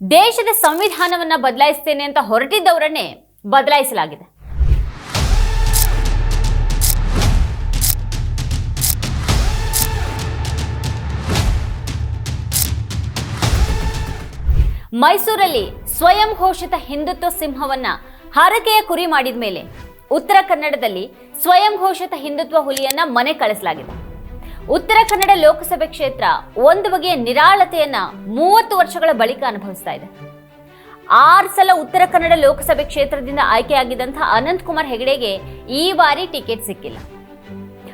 ದೇಶದ ಸಂವಿಧಾನವನ್ನ ಬದಲಾಯಿಸ್ತೇನೆ ಅಂತ ಹೊರಟಿದ್ದವರನ್ನೇ ಬದಲಾಯಿಸಲಾಗಿದೆ. ಮೈಸೂರಲ್ಲಿ ಸ್ವಯಂ ಘೋಷಿತ ಹಿಂದುತ್ವ ಸಿಂಹವನ್ನ ಹರಕೆಯ ಕುರಿ ಮಾಡಿದ ಮೇಲೆ ಉತ್ತರ ಕನ್ನಡದಲ್ಲಿ ಸ್ವಯಂ ಘೋಷಿತ ಹಿಂದುತ್ವ ಹುಲಿಯನ್ನ ಮನೆ ಕಳಿಸಲಾಗಿದೆ. ಉತ್ತರ ಕನ್ನಡ ಲೋಕಸಭೆ ಕ್ಷೇತ್ರ ಒಂದು ಬಗೆಯ ನಿರಾಳತೆಯನ್ನ ಮೂವತ್ತು ವರ್ಷಗಳ ಬಳಿಕ ಅನುಭವಿಸ್ತಾ ಇದೆ. ಆರು ಸಲ ಉತ್ತರ ಕನ್ನಡ ಲೋಕಸಭೆ ಕ್ಷೇತ್ರದಿಂದ ಆಯ್ಕೆಯಾಗಿದ್ದಂತಹ ಅನಂತ್ ಕುಮಾರ್ ಹೆಗಡೆಗೆ ಈ ಬಾರಿ ಟಿಕೆಟ್ ಸಿಕ್ಕಿಲ್ಲ.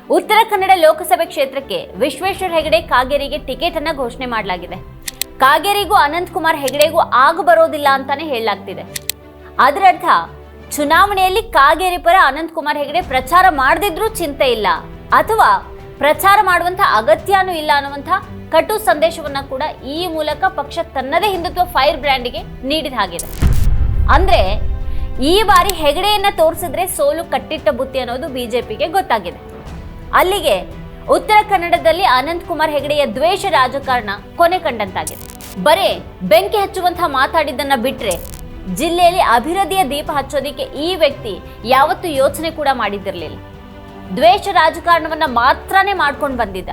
ಉತ್ತರ ಕನ್ನಡ ಲೋಕಸಭೆ ಕ್ಷೇತ್ರಕ್ಕೆ ವಿಶ್ವೇಶ್ವರ ಹೆಗಡೆ ಕಾಗೇರಿಗೆ ಟಿಕೆಟ್ ಅನ್ನ ಘೋಷಣೆ ಮಾಡಲಾಗಿದೆ. ಕಾಗೇರಿಗೂ ಅನಂತ್ ಕುಮಾರ್ ಹೆಗಡೆಗೂ ಆಗ ಬರೋದಿಲ್ಲ ಅಂತಾನೆ ಹೇಳಲಾಗ್ತಿದೆ. ಅದರರ್ಥ ಚುನಾವಣೆಯಲ್ಲಿ ಕಾಗೇರಿ ಪರ ಅನಂತ್ ಕುಮಾರ್ ಹೆಗಡೆ ಪ್ರಚಾರ ಮಾಡದಿದ್ರೂ ಚಿಂತೆ ಇಲ್ಲ. ಅಥವಾ ಪ್ರಚಾರ ಮಾಡುವಂತ ಅಗತ್ಯನೂ ಇಲ್ಲ ಅನ್ನುವಂಥ ಕಟು ಸಂದೇಶವನ್ನ ಕೂಡ ಈ ಮೂಲಕ ಪಕ್ಷ ತನ್ನದೇ ಹಿಂದುತ್ವ ಫೈರ್ ಬ್ರ್ಯಾಂಡ್ಗೆ ನೀಡಿದ ಹಾಗಿದೆ. ಅಂದ್ರೆ ಈ ಬಾರಿ ಹೆಗಡೆಯನ್ನ ತೋರಿಸಿದ್ರೆ ಸೋಲು ಕಟ್ಟಿಟ್ಟ ಬುತ್ತಿ ಅನ್ನೋದು ಬಿಜೆಪಿಗೆ ಗೊತ್ತಾಗಿದೆ. ಅಲ್ಲಿಗೆ ಉತ್ತರ ಕನ್ನಡದಲ್ಲಿ ಅನಂತ್ ಕುಮಾರ್ ಹೆಗಡೆಯ ದ್ವೇಷ ರಾಜಕಾರಣ ಕೊನೆ ಕಂಡಂತಾಗಿದೆ. ಬರೇ ಬೆಂಕಿ ಹಚ್ಚುವಂತಹ ಮಾತಾಡಿದ್ದನ್ನ ಬಿಟ್ರೆ ಜಿಲ್ಲೆಯಲ್ಲಿ ಅಭಿವೃದ್ಧಿಯ ದೀಪ ಹಚ್ಚೋದಿಕ್ಕೆ ಈ ವ್ಯಕ್ತಿ ಯಾವತ್ತೂ ಯೋಚನೆ ಕೂಡ ಮಾಡಿದ್ದಿರಲಿಲ್ಲ. ದ್ವೇಷ ರಾಜಕಾರಣವನ್ನ ಮಾತ್ರನೇ ಮಾಡ್ಕೊಂಡು ಬಂದಿದ್ದ.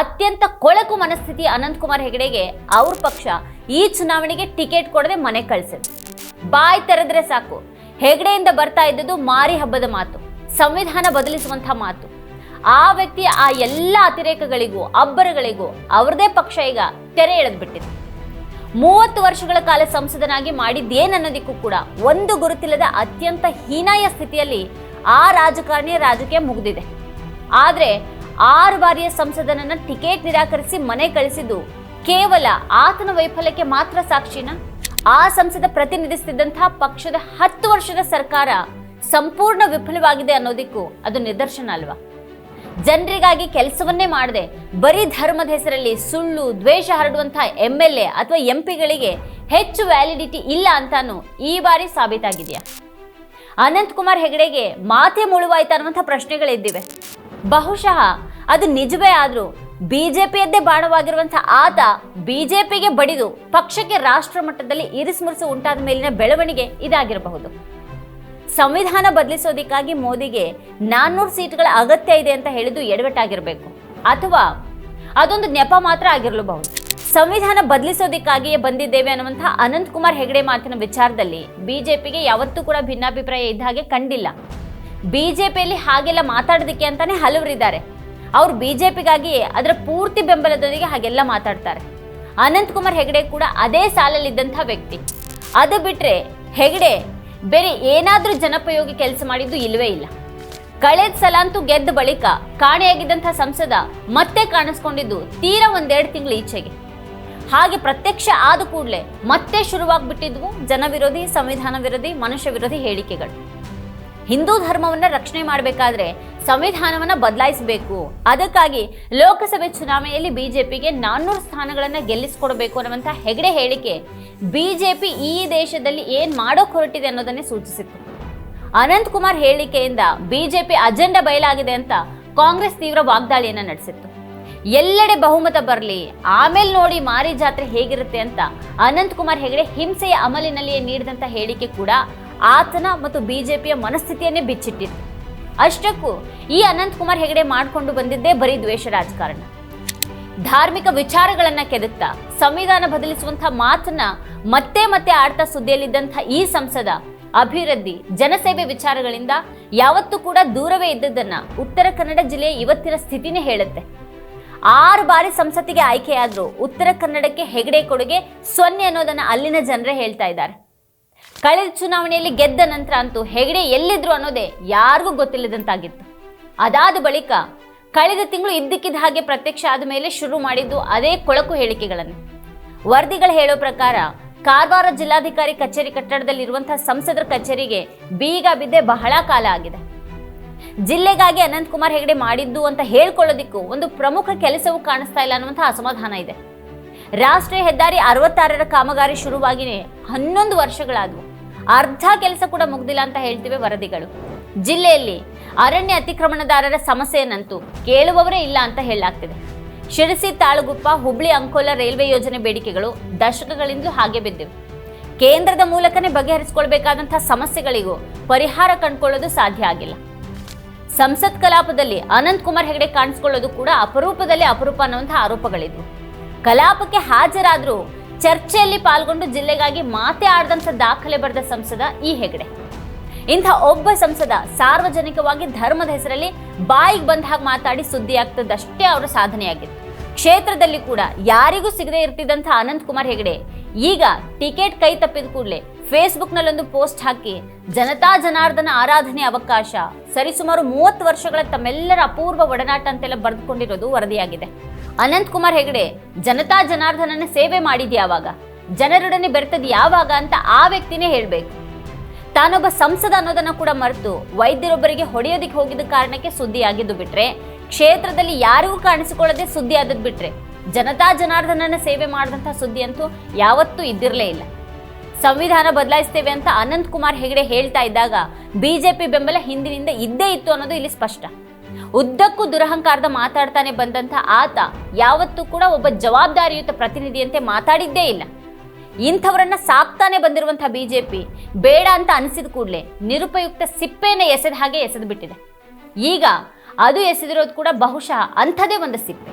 ಅತ್ಯಂತ ಕೊಳಕು ಮನಸ್ಥಿತಿ ಅನಂತ್ ಕುಮಾರ್ ಹೆಗಡೆಗೆ ಅವ್ರ ಪಕ್ಷ ಈ ಚುನಾವಣೆಗೆ ಟಿಕೆಟ್ ಕೊಡದೆ ಮನೆ ಕಳಿಸಿದೆ. ಬಾಯ್ ತೆರೆದ್ರೆ ಸಾಕು. ಹೆಗಡೆಯಿಂದ ಬರ್ತಾ ಇದ್ದದ್ದು ಮಾರಿ ಹಬ್ಬದ ಮಾತು, ಸಂವಿಧಾನ ಬದಲಿಸುವಂತಹ ಮಾತು. ಆ ವ್ಯಕ್ತಿ ಆ ಎಲ್ಲ ಅತಿರೇಕಗಳಿಗೂ, ಅಬ್ಬರಗಳಿಗೂ ಅವ್ರದೇ ಪಕ್ಷ ಈಗ ತೆರೆ ಎಳೆದ್ಬಿಟ್ಟಿದೆ ಮೂವತ್ತು ವರ್ಷಗಳ ಕಾಲ ಸಂಸದನಾಗಿ ಮಾಡಿದ್ದೇನನ್ನೋದಿಕ್ಕೂ ಕೂಡ ಒಂದು ಗುರುತಿಲ್ಲದ ಅತ್ಯಂತ ಹೀನಾಯ ಸ್ಥಿತಿಯಲ್ಲಿ ಆ ರಾಜಕಾರಣಿಯ ರಾಜಕೀಯ ಮುಗಿದಿದೆ. ಆದರೆ ಆರು ಬಾರಿಯ ಸಂಸದನನ್ನ ಟಿಕೆಟ್ ನಿರಾಕರಿಸಿ ಮನೆ ಕಳಿಸಿದ್ದು ಕೇವಲ ಆತನ ವೈಫಲ್ಯಕ್ಕೆ ಮಾತ್ರ ಸಾಕ್ಷಿನ? ಆ ಸಂಸದ ಪ್ರತಿನಿಧಿಸುತ್ತಿದ್ದಂತಹ ಪಕ್ಷದ ಹತ್ತು ವರ್ಷದ ಸರ್ಕಾರ ಸಂಪೂರ್ಣ ವಿಫಲವಾಗಿದೆ ಅನ್ನೋದಕ್ಕೂ ಅದು ನಿದರ್ಶನ ಅಲ್ವಾ? ಜನರಿಗಾಗಿ ಕೆಲಸವನ್ನೇ ಮಾಡದೆ ಬರೀ ಧರ್ಮದ ಹೆಸರಲ್ಲಿ ಸುಳ್ಳು, ದ್ವೇಷ ಹರಡುವಂತಹ ಎಂ ಎಲ್ ಎ ಅಥವಾ ಎಂ ಪಿಗಳಿಗೆ ಹೆಚ್ಚು ವ್ಯಾಲಿಡಿಟಿ ಇಲ್ಲ ಅಂತಾನು ಈ ಬಾರಿ ಸಾಬೀತಾಗಿದೆಯಾ? ಅನಂತ್ ಕುಮಾರ್ ಹೆಗಡೆಗೆ ಮಾತೆ ಮುಳುವಾಯ್ತಾ ಅನ್ನುವಂಥ ಪ್ರಶ್ನೆಗಳಿದ್ದಿವೆ. ಬಹುಶಃ ಅದು ನಿಜವೇ ಆದರೂ ಬಿ ಜೆ ಪಿಯದ್ದೇ ಬಾಣವಾಗಿರುವಂಥ ಆತ ಬಿ ಜೆ ಪಿಗೆ ಬಡಿದು ಪಕ್ಷಕ್ಕೆ ರಾಷ್ಟ್ರ ಮಟ್ಟದಲ್ಲಿ ಇರಿಸುಮುರುಸು ಉಂಟಾದ ಮೇಲಿನ ಬೆಳವಣಿಗೆ ಇದಾಗಿರಬಹುದು. ಸಂವಿಧಾನ ಬದಲಿಸೋದಕ್ಕಾಗಿ ಮೋದಿಗೆ ನಾನ್ನೂರು ಸೀಟ್ಗಳ ಅಗತ್ಯ ಇದೆ ಅಂತ ಹೇಳಿದ್ದು ಎಡವಟ್ಟಾಗಿರಬೇಕು. ಅಥವಾ ಅದೊಂದು ನೆಪ ಮಾತ್ರ ಆಗಿರಲೂಬಹುದು. ಸಂವಿಧಾನ ಬದಲಿಸೋದಕ್ಕಾಗಿಯೇ ಬಂದಿದ್ದೇವೆ ಅನ್ನುವಂತಹ ಅನಂತ್ ಕುಮಾರ್ ಹೆಗಡೆ ಮಾತಿನ ವಿಚಾರದಲ್ಲಿ ಬಿಜೆಪಿಗೆ ಯಾವತ್ತೂ ಕೂಡ ಭಿನ್ನಾಭಿಪ್ರಾಯ ಇದ್ದ ಹಾಗೆ ಕಂಡಿಲ್ಲ. ಬಿಜೆಪಿಯಲ್ಲಿ ಹಾಗೆಲ್ಲ ಮಾತಾಡೋದಕ್ಕೆ ಅಂತಾನೆ ಹಲವರಿದ್ದಾರೆ. ಅವರು ಬಿಜೆಪಿಗಾಗಿ ಅದರ ಪೂರ್ತಿ ಬೆಂಬಲದೊಂದಿಗೆ ಹಾಗೆಲ್ಲ ಮಾತಾಡ್ತಾರೆ. ಅನಂತ್ ಕುಮಾರ್ ಹೆಗಡೆ ಕೂಡ ಅದೇ ಸಾಲಲ್ಲಿದ್ದಂಥ ವ್ಯಕ್ತಿ. ಅದು ಬಿಟ್ರೆ ಹೆಗಡೆ ಬೇರೆ ಏನಾದರೂ ಜನಪಯೋಗಿ ಕೆಲಸ ಮಾಡಿದ್ದು ಇಲ್ಲವೇ ಇಲ್ಲ. ಕಳೆದ ಸಲ ಅಂತೂ ಗೆದ್ದ ಬಳಿಕ ಕಾಣೆಯಾಗಿದ್ದಂಥ ಸಂಸದ ಮತ್ತೆ ಕಾಣಿಸ್ಕೊಂಡಿದ್ದು ತೀರಾ ಒಂದೆರಡು ತಿಂಗಳು ಈಚೆಗೆ. ಹಾಗೆ ಪ್ರತ್ಯಕ್ಷ ಆದ ಕೂಡಲೇ ಮತ್ತೆ ಶುರುವಾಗ್ಬಿಟ್ಟಿದ್ವು ಜನವಿರೋಧಿ ಸಂವಿಧಾನ ವಿರೋಧಿ, ಮನುಷ್ಯ ವಿರೋಧಿ ಹೇಳಿಕೆಗಳು. ಹಿಂದೂ ಧರ್ಮವನ್ನ ರಕ್ಷಣೆ ಮಾಡಬೇಕಾದ್ರೆ ಸಂವಿಧಾನವನ್ನ ಬದಲಾಯಿಸಬೇಕು. ಅದಕ್ಕಾಗಿ ಲೋಕಸಭೆ ಚುನಾವಣೆಯಲ್ಲಿ ಬಿಜೆಪಿಗೆ ನಾನ್ನೂರು ಸ್ಥಾನಗಳನ್ನ ಗೆಲ್ಲಿಸಿಕೊಡಬೇಕು ಅನ್ನುವಂಥ ಹೆಗಡೆ ಹೇಳಿಕೆ ಬಿಜೆಪಿ ಈ ದೇಶದಲ್ಲಿ ಏನ್ ಮಾಡೋಕ್ ಹೊರಟಿದೆ ಅನ್ನೋದನ್ನೇ ಸೂಚಿಸಿತ್ತು. ಅನಂತ್ ಕುಮಾರ್ ಹೇಳಿಕೆಯಿಂದ ಬಿಜೆಪಿ ಅಜೆಂಡಾ ಬಯಲಾಗಿದೆ ಅಂತ ಕಾಂಗ್ರೆಸ್ ತೀವ್ರ ವಾಗ್ದಾಳಿಯನ್ನ ನಡೆಸಿತ್ತು. ಎಲ್ಲೆಡೆ ಬಹುಮತ ಬರಲಿ. ಆಮೇಲೆ ನೋಡಿ ಮಾರಿ ಜಾತ್ರೆ ಹೇಗಿರುತ್ತೆ ಅಂತ ಅನಂತ್ ಕುಮಾರ್ ಹೆಗಡೆ ಹಿಂಸೆಯ ಅಮಲಿನಲ್ಲಿಯೇ ನೀಡಿದಂಥ ಹೇಳಿಕೆ ಕೂಡ ಆತನ ಮತ್ತು ಬಿಜೆಪಿಯ ಮನಸ್ಥಿತಿಯನ್ನೇ ಬಿಚ್ಚಿಟ್ಟಿತ್ತು ಅಷ್ಟಕ್ಕೂ ಈ ಅನಂತ್ ಕುಮಾರ್ ಹೆಗಡೆ ಮಾಡಿಕೊಂಡು ಬಂದಿದ್ದೇ ಬರೀ ದ್ವೇಷ ರಾಜಕಾರಣ. ಧಾರ್ಮಿಕ ವಿಚಾರಗಳನ್ನ ಕೆದಕ್ತಾ ಸಂವಿಧಾನ ಬದಲಿಸುವಂತಹ ಮಾತನ್ನ ಮತ್ತೆ ಮತ್ತೆ ಆಡ್ತಾ ಸುದ್ದಿಯಲ್ಲಿದ್ದಂಥ ಈ ಸಂಸದ ಅಭಿವೃದ್ಧಿ, ಜನಸೇವೆ ವಿಚಾರಗಳಿಂದ ಯಾವತ್ತೂ ಕೂಡ ದೂರವೇ ಇದ್ದದ್ದನ್ನ ಉತ್ತರ ಕನ್ನಡ ಜಿಲ್ಲೆಯ ಇವತ್ತಿನ ಸ್ಥಿತಿನೇ ಹೇಳುತ್ತೆ. ಆರು ಬಾರಿ ಸಂಸತ್ತಿಗೆ ಆಯ್ಕೆಯಾದ್ರು ಉತ್ತರ ಕನ್ನಡಕ್ಕೆ ಹೆಗಡೆ ಕೊಡುಗೆ ಸೊನ್ನೆ ಅನ್ನೋದನ್ನ ಅಲ್ಲಿನ ಜನರೇ ಹೇಳ್ತಾ ಇದ್ದಾರೆ. ಕಳೆದ ಚುನಾವಣೆಯಲ್ಲಿ ಗೆದ್ದ ನಂತರ ಅಂತೂ ಹೆಗಡೆ ಎಲ್ಲಿದ್ರು ಅನ್ನೋದೇ ಯಾರಿಗೂ ಗೊತ್ತಿಲ್ಲದಂತಾಗಿತ್ತು. ಅದಾದ ಬಳಿಕ ಕಳೆದ ತಿಂಗಳು ಇದ್ದಕ್ಕಿದ್ದ ಹಾಗೆ ಪ್ರತ್ಯಕ್ಷ ಆದ ಮೇಲೆ ಶುರು ಮಾಡಿದ್ದು ಅದೇ ಕೊಳಕು ಹೇಳಿಕೆಗಳನ್ನು. ವರದಿಗಳು ಹೇಳೋ ಪ್ರಕಾರ ಕಾರವಾರ ಜಿಲ್ಲಾಧಿಕಾರಿ ಕಚೇರಿ ಕಟ್ಟಡದಲ್ಲಿರುವಂತಹ ಸಂಸದರ ಕಚೇರಿಗೆ ಬೀಗ ಬಿದ್ದೆ ಬಹಳ ಕಾಲ ಆಗಿದೆ. ಜಿಲ್ಲೆಗಾಗಿ ಅನಂತ್ ಕುಮಾರ್ ಹೆಗಡೆ ಮಾಡಿದ್ದು ಅಂತ ಹೇಳ್ಕೊಳ್ಳೋದಿಕ್ಕೂ ಒಂದು ಪ್ರಮುಖ ಕೆಲಸವೂ ಕಾಣಿಸ್ತಾ ಇಲ್ಲ ಅನ್ನುವಂಥ ಅಸಮಾಧಾನ ಇದೆ. ರಾಷ್ಟ್ರೀಯ ಹೆದ್ದಾರಿ ಅರವತ್ತಾರರ ಕಾಮಗಾರಿ ಶುರುವಾಗಿನೇ ಹನ್ನೊಂದು ವರ್ಷಗಳಾದವು. ಅರ್ಧ ಕೆಲಸ ಕೂಡ ಮುಗ್ದಿಲ್ಲ ಅಂತ ಹೇಳ್ತಿವೆ ವರದಿಗಳು. ಜಿಲ್ಲೆಯಲ್ಲಿ ಅರಣ್ಯ ಅತಿಕ್ರಮಣದಾರರ ಸಮಸ್ಯೆಯನ್ನಂತೂ ಕೇಳುವವರೇ ಇಲ್ಲ ಅಂತ ಹೇಳಲಾಗ್ತಿದೆ. ಶಿರಸಿ, ತಾಳಗುಪ್ಪ, ಹುಬ್ಳಿ, ಅಂಕೋಲ ರೈಲ್ವೆ ಯೋಜನೆ ಬೇಡಿಕೆಗಳು ದಶಕಗಳಿಂದಲೂ ಹಾಗೆ ಬಿದ್ದಿವೆ. ಕೇಂದ್ರದ ಮೂಲಕನೇ ಬಗೆಹರಿಸಿಕೊಳ್ಬೇಕಾದಂತಹ ಸಮಸ್ಯೆಗಳಿಗೂ ಪರಿಹಾರ ಕಂಡುಕೊಳ್ಳೋದು ಸಾಧ್ಯ ಆಗಿಲ್ಲ. ಸಂಸತ್ ಕಲಾಪದಲ್ಲಿ ಅನಂತ್ ಕುಮಾರ್ ಹೆಗಡೆ ಕಾಣಿಸ್ಕೊಳ್ಳೋದು ಕೂಡ ಅಪರೂಪದಲ್ಲಿ ಅಪರೂಪ ಅನ್ನುವಂತಹ ಆರೋಪಗಳಿದ್ವು. ಕಲಾಪಕ್ಕೆ ಹಾಜರಾದರೂ ಚರ್ಚೆಯಲ್ಲಿ ಪಾಲ್ಗೊಂಡು ಜಿಲ್ಲೆಗಾಗಿ ಮಾತೆ ಆಡದಂಥ ದಾಖಲೆ ಬರೆದ ಸಂಸದ ಈ ಹೆಗಡೆ. ಇಂಥ ಒಬ್ಬ ಸಂಸದ ಸಾರ್ವಜನಿಕವಾಗಿ ಧರ್ಮದ ಹೆಸರಲ್ಲಿ ಬಾಯಿಗೆ ಬಂದ ಹಾಗೆ ಮಾತಾಡಿ ಸುದ್ದಿಯಾಗ್ತದಷ್ಟೇ ಅವರ ಸಾಧನೆಯಾಗಿತ್ತು. ಕ್ಷೇತ್ರದಲ್ಲಿ ಕೂಡ ಯಾರಿಗೂ ಸಿಗದೆ ಇರ್ತಿದ್ದಂಥ ಅನಂತ್ ಕುಮಾರ್ ಹೆಗಡೆ ಈಗ ಟಿಕೆಟ್ ಕೈ ತಪ್ಪಿದ ಕೂಡಲೇ ಫೇಸ್ಬುಕ್ನಲ್ಲೊಂದು ಪೋಸ್ಟ್ ಹಾಕಿ, ಜನತಾ ಜನಾರ್ದನ ಆರಾಧನೆ ಅವಕಾಶ. ಸರಿಸುಮಾರು ಮೂವತ್ತು ವರ್ಷಗಳ ತಮ್ಮೆಲ್ಲರ ಅಪೂರ್ವ ಒಡನಾಟ ಅಂತೆಲ್ಲ ಬರೆದುಕೊಂಡಿರೋದು ವರದಿಯಾಗಿದೆ. ಅನಂತ್ ಕುಮಾರ್ ಹೆಗಡೆ, ಜನತಾ ಜನಾರ್ದನನ ಸೇವೆ ಮಾಡಿದ್ಯಾವಾಗ ಜನರೊಡನೆ ಬೆರೆತದ್ ಯಾವಾಗ ಅಂತ ಆ ವ್ಯಕ್ತಿನೇ ಹೇಳಬೇಕು. ತಾನೊಬ್ಬ ಸಂಸದ ಅನ್ನೋದನ್ನ ಕೂಡ ಮರೆತು ವೈದ್ಯರೊಬ್ಬರಿಗೆ ಹೊಡೆಯೋದಕ್ಕೆ ಹೋಗಿದ್ದ ಕಾರಣಕ್ಕೆ ಸುದ್ದಿ ಆಗಿದ್ದು ಬಿಟ್ರೆ, ಕ್ಷೇತ್ರದಲ್ಲಿ ಯಾರಿಗೂ ಕಾಣಿಸಿಕೊಳ್ಳದೆ ಸುದ್ದಿ ಆದದ್ ಬಿಟ್ರೆ, ಜನತಾ ಜನಾರ್ದನನ ಸೇವೆ ಮಾಡಿದಂಥ ಸುದ್ದಿ ಅಂತೂ ಯಾವತ್ತೂ ಇದ್ದಿರಲೇ ಇಲ್ಲ. ಸಂವಿಧಾನ ಬದಲಾಯಿಸ್ತೇವೆ ಅಂತ ಅನಂತ್ ಕುಮಾರ್ ಹೆಗಡೆ ಹೇಳ್ತಾ ಇದ್ದಾಗ ಬಿಜೆಪಿ ಬೆಂಬಲ ಹಿಂದಿನಿಂದ ಇದ್ದೇ ಇತ್ತು ಅನ್ನೋದು ಇಲ್ಲಿ ಸ್ಪಷ್ಟ. ಉದ್ದಕ್ಕೂ ದುರಹಂಕಾರದ ಮಾತಾಡ್ತಾನೆ ಬಂದಂಥ ಆತ ಯಾವತ್ತೂ ಕೂಡ ಒಬ್ಬ ಜವಾಬ್ದಾರಿಯುತ ಪ್ರತಿನಿಧಿಯಂತೆ ಮಾತಾಡಿದ್ದೇ ಇಲ್ಲ. ಇಂಥವರನ್ನ ಸಾಕ್ತಾನೆ ಬಂದಿರುವಂತಹ ಬಿಜೆಪಿ ಬೇಡ ಅಂತ ಅನಿಸಿದ ಕೂಡಲೇ ನಿರುಪಯುಕ್ತ ಸಿಪ್ಪೆನ ಎಸೆದ ಹಾಗೆ ಎಸೆದು ಬಿಟ್ಟಿದೆ ಈಗ ಅದು ಎಸೆದಿರೋದು ಕೂಡ ಬಹುಶಃ ಅಂಥದೇ ಒಂದು ಸಿಪ್ಪೆ.